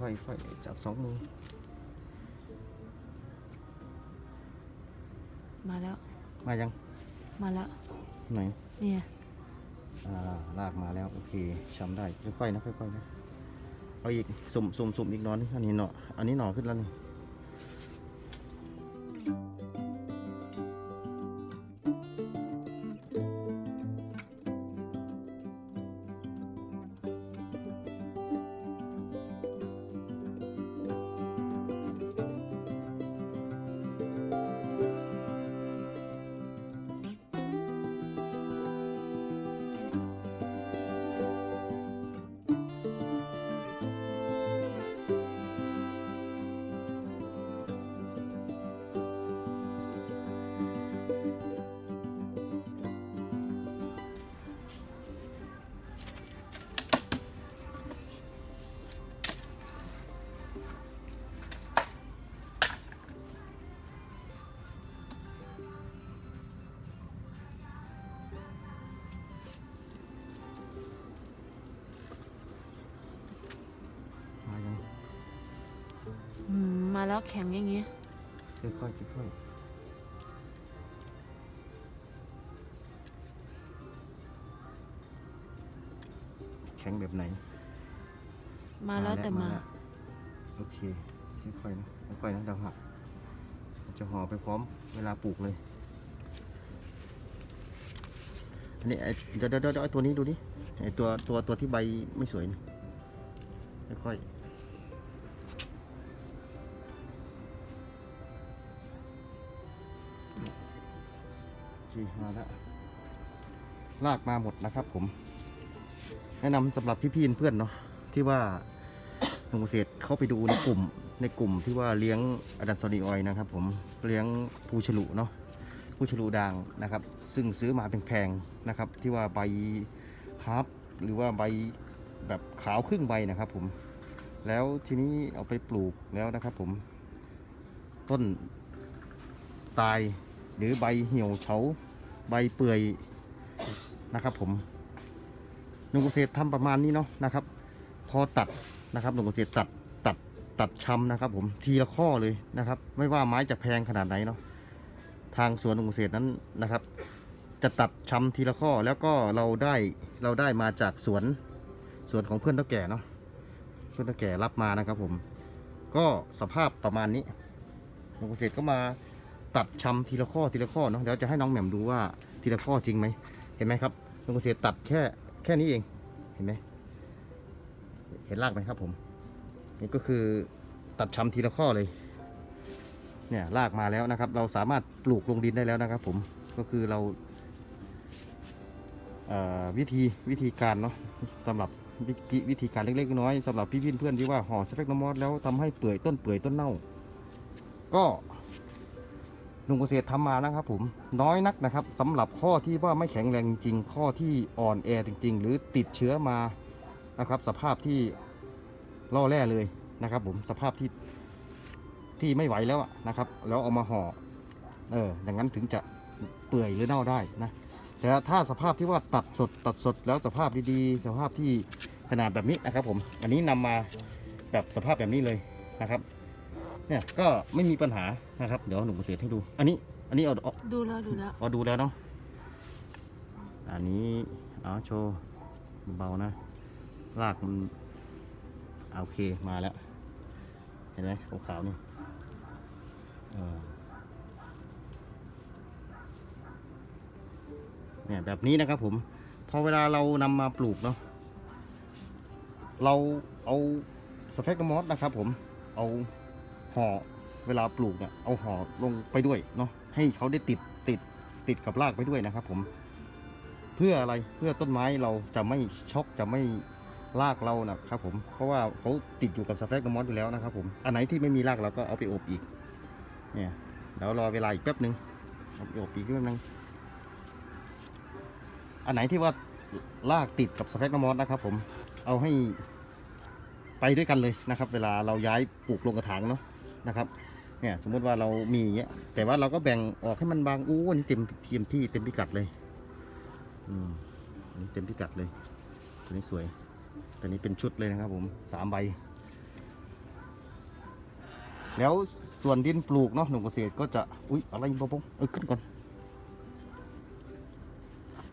ค่อยค่อยจับสองมือ มาแล้ว มายัง มาแล้ว ไหน เนี่ย อ่า ลากมาแล้ว โอเคช้ำได้ ค่อยๆนะ ค่อยๆนะ เอาอีกสุ่มสุ่มสุ่มอีกหนอนนี่อันนี้หนออันนี้หนอขึ้นแล้วนี่ แล้วแข็งอย่างงี้ค่อยๆค่อยๆแข็งแบบไหน มาแล้วแต่มาล้วโอเค ค่อยๆนะค่อยๆนะเดาหักมันจะห่อไปพร้อมเวลาปลูกเลย อันนี้ไอ้เดี๋ยวเดี๋ยวเดี๋ยวไอ้ตัวนี้ดูดิไอ้ตัวตัวตัวที่ใบไม่สวยนะค่อยๆ คมาแล้วลากมาหมดนะครับผม แนะนำสำหรับพี่ๆเพื่อนเนาะที่ว่าหนุ่มเกษตรเข้าไปดูในกลุ่มในกลุ่มที่ว่าเลี้ยงอดันซอนีออยนะครับผมเลี้ยงภูฉลุเนาะภูฉลุด่างนะครับ ซึ่งซื้อมาแพงๆนะครับ ที่ว่าใบฮาร์ปหรือว่าใบแบบขาวครึ่งใบนะครับผมแล้วทีนี้เอาไปปลูกแล้วนะครับผม ต้นตาย หรือใบเหี่ยวเฉาใบเปื่อยนะครับ ผมหนุ่มเกษตรทำประมาณนี้เนาะนะครับ พอตัดนะครับหนุ่มเกษตรตัดตัดตัดชำนะครับ ผมทีละข้อเลยนะครับ ไม่ว่าไม้จะแพงขนาดไหนเนาะทางสวนหนุ่มเกษตรนั้นนะครับ จะตัดชำทีละข้อแล้วก็เราได้เราได้มาจากสวนสวนของเพื่อนเท่าแก่เนาะเพื่อนเท่าแก่รับมานะครับ ผม ก็สภาพประมาณนี้หนุ่มเกษตรก็มา ตัดชำทีละข้อทีละข้อเนาะเดี๋ยวจะให้น้องแหม่มดูว่าทีละข้อจริงไหมเห็นไหมครับหนุ่มเกษตรตัดแค่แค่นี้เองเห็นไหมเห็นรากไหมครับผมนี่ก็คือตัดชำทีละข้อเลยเนี่ยรากมาแล้วนะครับ เราสามารถปลูกลงดินได้แล้วนะครับ ผมก็คือเราวิธีวิธีการเนาะสำหรับวิธีวิธีการเล็กๆน้อยๆสำหรับพี่เพื่อนที่ว่าห่อสเปกโนมอสแล้วทำให้เปื่อยต้นเปื่อยต้นเน่า ก็ หนุ่มเกษตรทำมานะครับผมน้อยนักนะครับสำหรับข้อที่ว่าไม่แข็งแรงจริงข้อที่อ่อนแอจริง ๆ หรือติดเชื้อมานะครับ สภาพที่ล่อแร่เลยนะครับ ผมสภาพที่ที่ไม่ไหวแล้วนะครับ แล้วเอามาห่อเอออย่างนั้นถึงจะเปื่อยหรือเน่าได้นะแต่ถ้าสภาพที่ว่าตัดสดตัดสดแล้วสภาพดีๆ สภาพที่ขนาดแบบนี้นะครับ ผม อันนี้นำมาแบบสภาพแบบนี้เลยนะครับ เนี่ยก็ไม่มีปัญหานะครับ เดี๋ยวหนุ่มเกษตรให้ดู อันนี้ อันนี้เอาเอาดูแล้วดูแล้วเอาดูแล้วเนาะอันนี้เอาโชว์เบาๆนะรากมันอ่าโอเคมาแล้ว เห็นไหมขาวๆนี่เออเนี่ยแบบนี้นะครับผมพอเวลาเรานำมาปลูกเนาะเราเอาสเปกมอสนะครับผมเอา ห่อเวลาปลูกเนี่ยเอาห่อลงไปด้วยเนาะให้เขาได้ติดติดติดกับรากไปด้วยนะครับ ผม เพื่ออะไรเพื่อต้นไม้เราจะไม่ช็อกจะไม่รากเรานะครับผมเพราะว่าเขาติดอยู่กับสเปกนมอสอยู่แล้วนะครับ ผมอันไหนที่ไม่มีรากเราก็เอาไปอบอีก เนี่ยเดี๋ยวรอเวลาอีกแป๊บหนึ่งเอาไปอบอีกแป๊บหนึงอันไหนที่ว่ารากติดกับสเปกนมอสนะครับผมเอาให้ไปด้วยกันเลยนะครับ เวลาเราย้ายปลูกลงกระถางเนาะ นะครับเนี่ยสมมติว่าเรามีอย่างเงี้ยแต่ว่าเราก็แบ่งออกให้มันบางอู้อันนี้เต็มเทียมที่เต็มพิกัดเลยอืมอันนี้เต็มพิกัดเลยตัวนี้สวยตัวนี้เป็นชุดเลยนะครับผมสามใบ แล้วส่วนดินปลูกเนาะหนุ่มเกษตรก็จะอุ๊ยอะไรบงเออขึ้นก่อน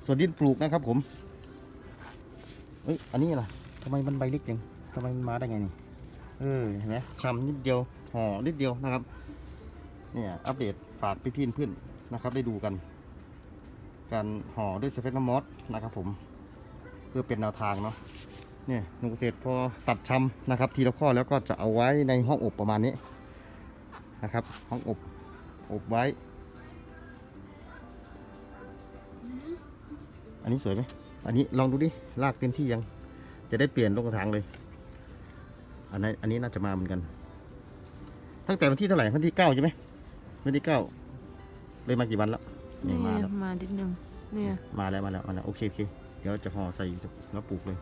ส่วนดินปลูกนะครับผมเอ้ยอันนี้อะไรทำไมมันใบเล็กจังทำไมมันมาได้ไงนี่เออเห็นไหมชำนิดเดียว ห่อนิดเดียวนะครับ เนี่ยอัปเดตฝากพี่ๆเพื่อนนะครับ ได้ดูกัน การห่อด้วยสเฟตน้ำมอสนะครับ ผมเพื่อเป็นแนวทางเนาะเนี่ยหนุ่มเกษตรพอตัดชำนะครับ ทีละข้อแล้วก็จะเอาไว้ในห้องอบประมาณนี้นะครับ ห้องอบอบไว้ อันนี้สวยไหมอันนี้ลองดูดิลากเต็มที่ยัง จะได้เปลี่ยนลงกระถางเลย อันนี้อันนี้น่าจะมาเหมือนกัน ตั้งแต่วันที่เท่าไหร่วันที่เก้าใช่ไหมวันที่เก้าเลยมากี่วันแล้วนี่มาแล้วมาดิดนึงเนี่ยมาแล้วมาแล้วมาแล้วโอเคโอเคเดี๋ยวจะห่อใส่แล้วปลูกเลย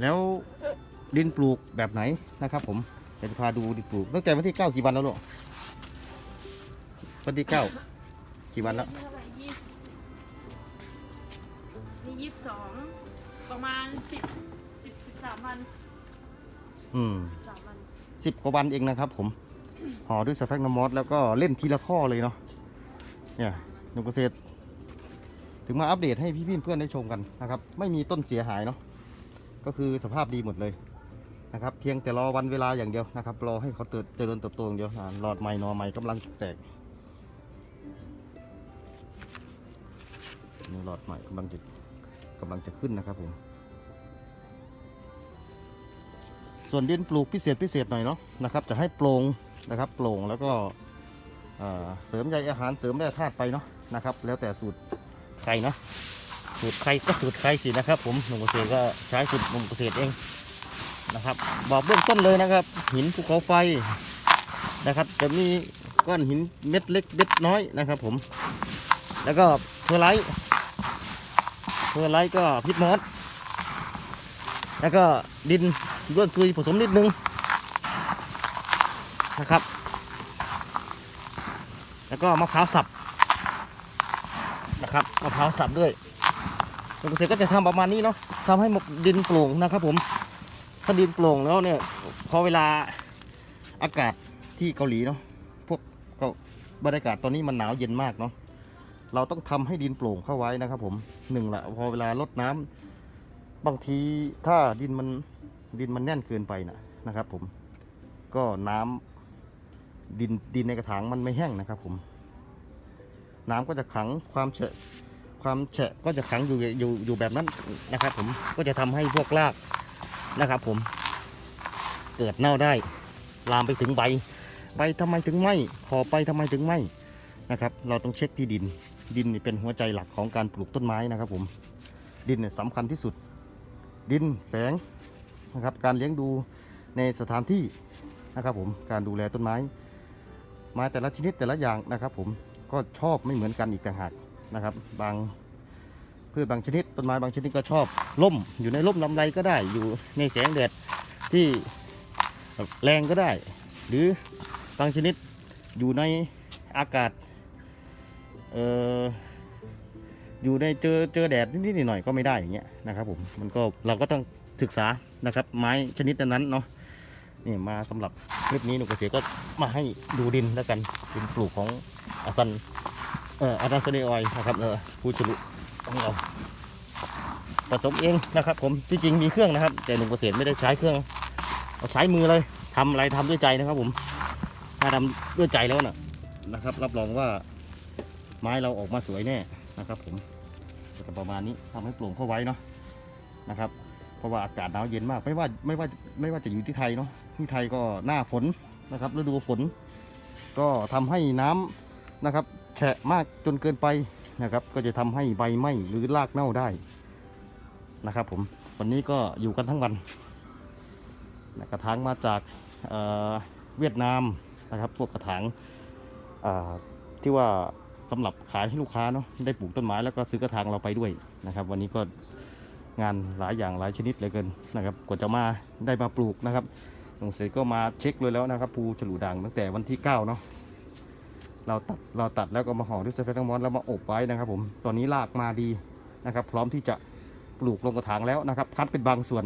แล้วดินปลูกแบบไหนนะครับผมเดี๋ยวจะพาดูดินปลูกตั้งแต่วันที่เก้ากี่วันแล้วลูกวันที่เก้ากี่วันแล้วเท่าไหร่ยี่สิบนี่ยี่สิบสองประมาณสิบสิบสิบสามวัน อืมสิบกว่าวันเองนะครับ ผมห่อด้วยสแฟกน้ำมอสแล้วก็เล่นทีละข้อเลยเนาะเนี่ยหนุ่มเกษตร ถึงมาอัปเดตให้พี่ๆเพื่อนได้ชมกันนะครับ ไม่มีต้นเสียหายเนาะก็คือสภาพดีหมดเลยนะครับเพียงแต่รอวันเวลาอย่างเดียวนะครับ รอให้เขาเติบเจริญเติบโตอย่างเดียวหลอดใหม่นอใหม่กำลังแตกนี่หลอดใหม่กำลังจะกำลังจะขึ้นนะครับผม ส่วนดินปลูกพิเศษพิเศษหน่อยเนาะนะครับจะให้โปร่งนะครับโปร่งแล้วก็เสริมใยอาหารเสริมแร่ธาตุไปเนาะนะครับ แล้วแต่สูตรใครเนาะสูตรใครก็สูตรใครสินะครับ ผมหนุ่มเกษตรก็ใช้สูตรหนุ่มเกษตรเองนะครับ บอกเบื้องต้นเลยนะครับ หินภูเขาไฟนะครับ จะมีก้อนหินเม็ดเล็กเม็ดน้อยนะครับ ผม แล้วก็เพอร์ไลท์เพอร์ไลท์ก็พิษมอส แล้วก็ดินด้วนซุยผสมนิดนึงนะครับ แล้วก็มะพร้าวสับนะครับมะพร้าวสับด้วยเกษตรก็จะทำประมาณนี้เนาะทำให้หมกดินโปร่งนะครับ ผมถ้าดินโปร่งแล้วเนี่ยพอเวลาอากาศที่เกาหลีเนาะพวกก็บรรยากาศตอนนี้มันหนาวเย็นมากเนาะเราต้องทำให้ดินโปร่งเข้าไว้นะครับ ผมหนึ่งละพอเวลาลดน้ำ บางทีถ้าดินมันดินมันแน่นเกินไปนะนะครับ ผมก็น้ำดินดินในกระถางมันไม่แห้งนะครับ ผม น้ำก็จะขังความเฉะความเฉะก็จะขังอยู่อยู่อยู่แบบนั้นนะครับ ผมก็จะทำให้พวกรากนะครับ ผม เกิดเน่าได้ ลามไปถึงใบใบทำไมถึงไหมขอบใบทำไมถึงไหมนะครับ เราต้องเช็คที่ดิน ดินเป็นหัวใจหลักของการปลูกต้นไม้นะครับ ผม ดินเนี่ยสำคัญที่สุด ดินแสงนะครับการเลี้ยงดูในสถานที่นะครับผมการดูแลต้นไม้ ไม้แต่ละชนิดแต่ละอย่างนะครับผมก็ชอบไม่เหมือนกันอีกต่างหากนะครับบางพืชบางชนิดต้นไม้บางชนิดก็ชอบร่ม อยู่ในร่มลำไรก็ได้อยู่ในแสงแดดที่แรงก็ได้ หรือบางชนิดอยู่ในอากาศเอ่อ อยู่ในเจอเจอแดดนิดๆหน่อยๆก็ไม่ได้อย่างเงี้ยนะครับผมมันก็เราก็ต้องศึกษานะครับ ไม้ชนิดนั้นเนาะนี่มาสำหรับคลิปนี้หนูเกษก็มาให้ดูดินแล้วกันดินปลูกของอาซันเอ่ออาดันเซเนออยนะครับเออผู้ฉลุของเราผสมเองนะครับ ผมที่จริงมีเครื่องนะครับ แต่หนุ่มเกษตรไม่ได้ใช้เครื่องเอาใช้มือเลยทำอะไรทำด้วยใจนะครับ ผม ถ้าทำด้วยใจแล้วนะนะครับ รับรองว่าไม้เราออกมาสวยแน่นะครับผม ก็จะประมาณนี้ทำให้โปร่งเข้าไว้เนาะนะครับ เพราะว่าอากาศหนาวเย็นมากไม่ว่าไม่ว่าไม่ว่าจะอยู่ที่ไทยเนาะที่ไทยก็หน้าฝนนะครับฤดูฝน ก็ทำให้น้ำนะครับ แฉะมากจนเกินไปนะครับ ก็จะทำให้ใบไหม้หรือรากเน่าได้นะครับ ผมวันนี้ก็อยู่กันทั้งวันนะกระถางมาจากเเวียดนามนะครับพวกกระถางที่ว่า สำหรับขายให้ลูกค้าเนาะได้ปลูกต้นไม้แล้วก็ซื้อกระถางเราไปด้วยนะครับ วันนี้ก็งานหลายอย่างหลายชนิดเหลยเกินนะครับกว่าจะมาได้มาปลูกนะครับสงเสร็จก็มาเช็คเลยแล้วนะครับภูฉลูด่างตั้งแต่วันที่9เนาะเราตัดเราตัดแล้วก็มาห่อด้วยเซฟทั้งมอนแล้วมาอบไว้นะครับ ผมตอนนี้รากมาดีนะครับ พร้อมที่จะปลูกลงกระถางแล้วนะครับ คัดเป็นบางส่วน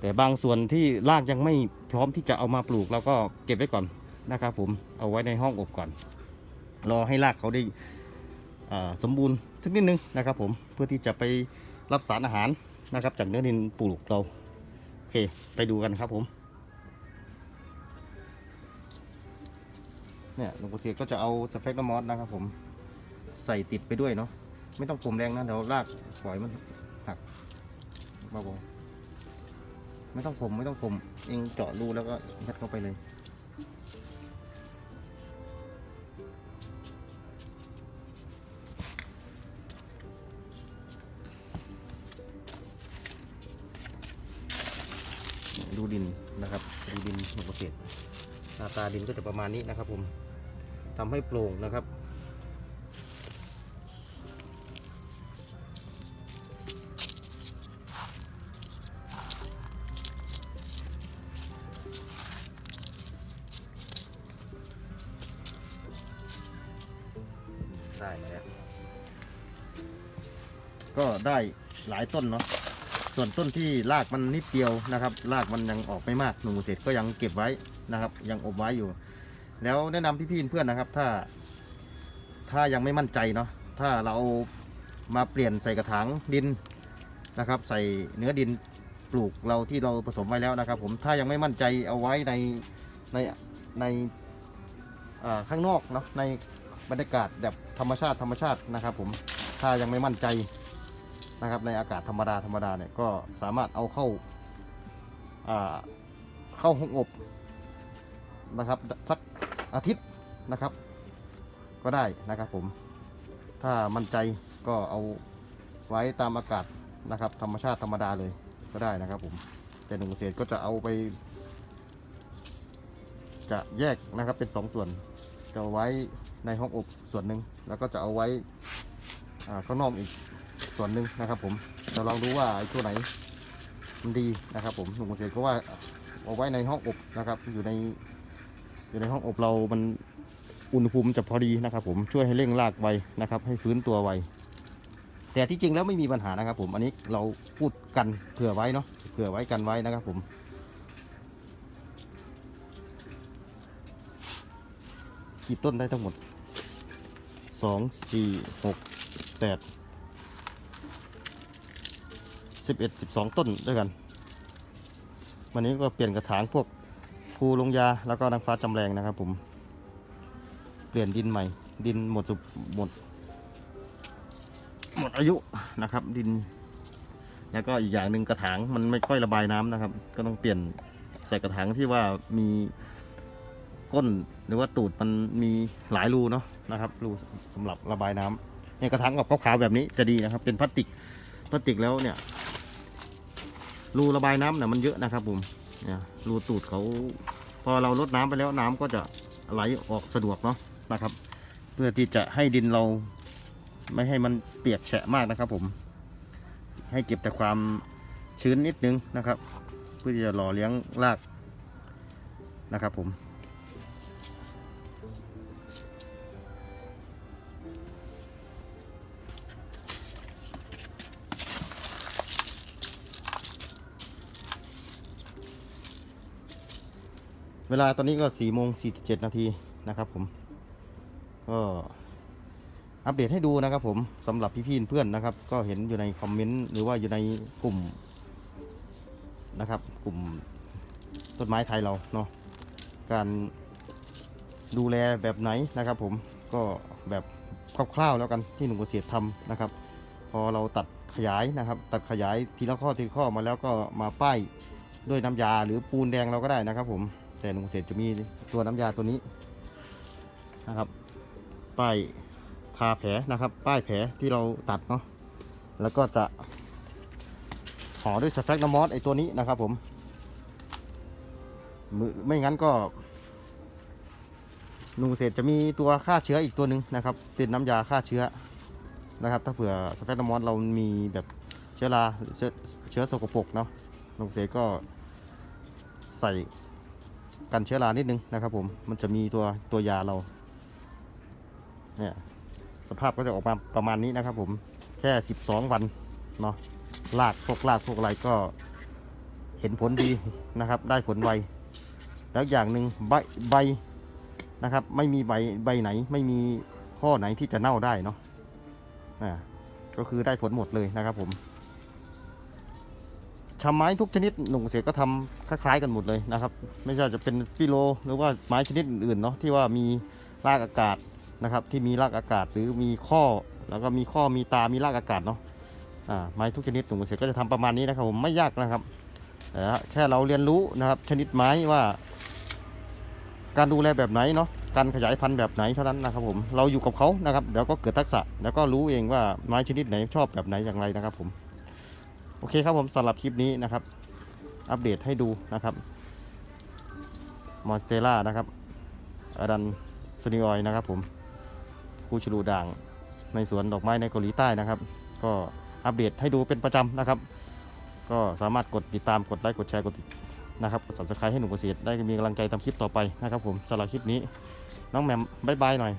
แต่บางส่วนที่รากยังไม่พร้อมที่จะเอามาปลูกเราก็เก็บไว้ก่อนนะครับ ผมเอาไว้ในห้องอบก่อน รอให้รากเขาได้สมบูรณ์สักนิดนึงนะครับ ผมเพื่อที่จะไปรับสารอาหารนะครับ จากเนื้อดินปลูกเราโอเค ไปดูกันครับผมเนี่ยหลวงปู่เสียก็จะเอาสเฟกต์มอสนะครับ ผมใส่ติดไปด้วยเนาะไม่ต้องกลมแรงนะเดี๋ยวรากฝอยมันหักเบาๆไม่ต้องผมไม่ต้องผมเองเจาะรูแล้วก็ยัดเข้าไปเลย ดูดินนะครับดูดินหนุเกษตรหน้าตาดินก็จะประมาณนี้นะครับผมทำให้โปร่งนะครับ ได้มาแล้วก็ได้หลายต้นเนาะ ส่วนต้นที่รากมันนิดเดียวนะครับรากมันยังออกไม่มากหนุ่มเกษตรก็ยังเก็บไว้นะครับ ยังอบไว้อยู่ แล้วแนะนำพี่ๆเพื่อนนะครับ ถ้า ถ้ายังไม่มั่นใจเนาะถ้าเรามาเปลี่ยนใส่กระถางดินนะครับ ใส่เนื้อดินปลูกเราที่เราผสมไว้แล้วนะครับ ผมถ้ายังไม่มั่นใจเอาไว้ในในในข้างนอกเนาะในบรรยากาศแบบธรรมชาติธรรมชาตินะครับ ผมถ้ายังไม่มั่นใจ นะครับในอากาศธรรมดาธรรมดาเนี่ยก็สามารถเอาเข้าเข้าห้องอบนะครับสักอาทิตย์นะครับ ก็ได้นะครับผมถ้ามั่นใจก็เอาไว้ตามอากาศนะครับ ธรรมชาติธรรมดาเลยก็ได้นะครับผมแต่หนุ่มเกษก็จะเอาไป จะแยกนะครับเป็นสองส่วนจะเอาไว้ในห้องอบส่วนหนึ่งแล้วก็จะเอาไว้ข้างนอกอีก ส่วนหนึ่งนะครับผมจะลองดูว่าตัวไหนมันดีนะครับ ผมหนุ่มเกษตรก็ว่าเอาไว้ในห้องอบนะครับ อยู่ในอยู่ในห้องอบเรามันอุณหภูมิจะพอดีนะครับ ผมช่วยให้เร่งรากไวนะครับ ให้ฟื้นตัวไวแต่ที่จริงแล้วไม่มีปัญหานะครับ ผมอันนี้เราพูดกันเผื่อไว้เนาะเผื่อไว้กันไว้นะครับ ผมกี่ต้นได้ทั้งหมดสองสี่หกแปด สิบเอ็ดสิบสองต้นด้วยกัน วันนี้ก็เปลี่ยนกระถางพวกภูลงยาแล้วก็นางฟ้าจำแรงนะครับ ผม เปลี่ยนดินใหม่ ดินหมดสุดหมด หมดอายุนะครับ ดิน แล้วก็อีกอย่างหนึ่งกระถางมันไม่ค่อยระบายน้ำนะครับ ก็ต้องเปลี่ยนใส่กระถางที่ว่ามีก้นหรือว่าตูดมันมีหลายรูเนาะนะครับรูสำหรับระบายน้ำเนี่ยกระถางกับขาวๆแบบนี้จะดีนะครับ เป็นพลาสติกพลาสติกแล้วเนี่ย รูระบายน้ำเนี่ยมันเยอะนะครับผมเนี่ยรูตูดเขาพอเราลดน้ำไปแล้วน้ำก็จะไหลออกสะดวกเนาะนะครับ เพื่อที่จะให้ดินเราไม่ให้มันเปียกแฉะมากนะครับผม ให้เก็บแต่ความชื้นนิดนึงนะครับ เพื่อที่จะหล่อเลี้ยงรากนะครับผม เวลาตอนนี้ก็4โมง47นาทีนะครับผม ก็อัปเดตให้ดูนะครับผมสำหรับพี่ๆเพื่อนนะครับ ก็เห็นอยู่ในคอมเมนต์หรือว่าอยู่ในกลุ่มนะครับ กลุ่มต้นไม้ไทยเราเนาะการดูแลแบบไหนนะครับ ผมก็แบบคร่าวๆแล้วกันที่หนุ่มเกษตรทำนะครับ พอเราตัดขยายนะครับ ตัดขยายทีละข้อทีละข้อมาแล้วก็มาป้ายด้วยน้ำยาหรือปูนแดงเราก็ได้นะครับผม แต่หนุ่มเกษตรจะมีตัวน้ำยาตัวนี้นะครับป้ายทาแผลนะครับ ป้ายแผลที่เราตัดเนาะแล้วก็จะห่อด้วยสแฟกน้ำมอสไอตัวนี้นะครับผมมือไม่งั้นก็นุ่มเกษตรจะมีตัวฆ่าเชื้ออีกตัวหนึ่งนะครับเป็นน้ำยาฆ่าเชื้อนะครับ ถ้าเผื่อสแฟกน้ำมอสเรามีแบบเชื้อราเชื้อเชื้อสกปรกเนาะนุ่มเกษตรก็ใส่ กันเชื้อรานิดนึงนะครับผมมันจะมีตัวตัวยาเราเนี่ยสภาพก็จะออกมาประมาณนี้นะครับผมแค่ 12 วันเนาะลากพวกลากพวกอะไรก็เห็นผลดีนะครับ ได้ผลไวแล้วอย่างหนึ่งใบใบนะครับ ไม่มีใบใบไหน ไม่มีข้อไหนที่จะเน่าได้เนาะอ่าก็คือได้ผลหมดเลยนะครับผม ชำไม้ทุกชนิดหนุ่มเกษก็ทำคล้ายๆกันหมดเลยนะครับ ไม่ใช่จะเป็นฟิโลหรือว่าไม้ชนิดอื่นๆเนาะที่ว่ามีรากอากาศนะครับ ที่มีรากอากาศหรือมีข้อ แล้วก็มีข้อมีตามีรากอากาศเนาะอ่าไม้ทุกชนิดหนุ่มเกษก็จะทำประมาณนี้นะครับผมไม่ยากนะครับแต่แค่เราเรียนรู้นะครับชนิดไม้ว่า การดูแลแบบไหนเนาะการขยายพันธุ์แบบไหนเท่านั้นนะครับผมเราอยู่กับเขานะครับเดี๋ยวก็เกิดทักษะแล้วก็รู้เองว่าไม้ชนิดไหนชอบแบบไหนอย่างไรนะครับผม โอเคครับผมสำหรับคลิปนี้นะครับ อัปเดตให้ดูนะครับมอนสเตล่านะครับอดันสนิออยนะครับผมคูชลูด่างในสวนดอกไม้ในเกาหลีใต้นะครับ ก็อัปเดตให้ดูเป็นประจำนะครับ ก็สามารถกดติดตามกดไลค์กดแชร์กดติดนะครับกด subscribe ให้หนุ่มเกษตรได้มีกำลังใจทำคลิปต่อไปนะครับ ผมสำหรับคลิปนี้ น้องแหม่มบายบายหน่อย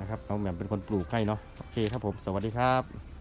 นะครับน้องแหม่มเป็นคนปลูกให้เนาะโอเคครับผมสวัสดีครับ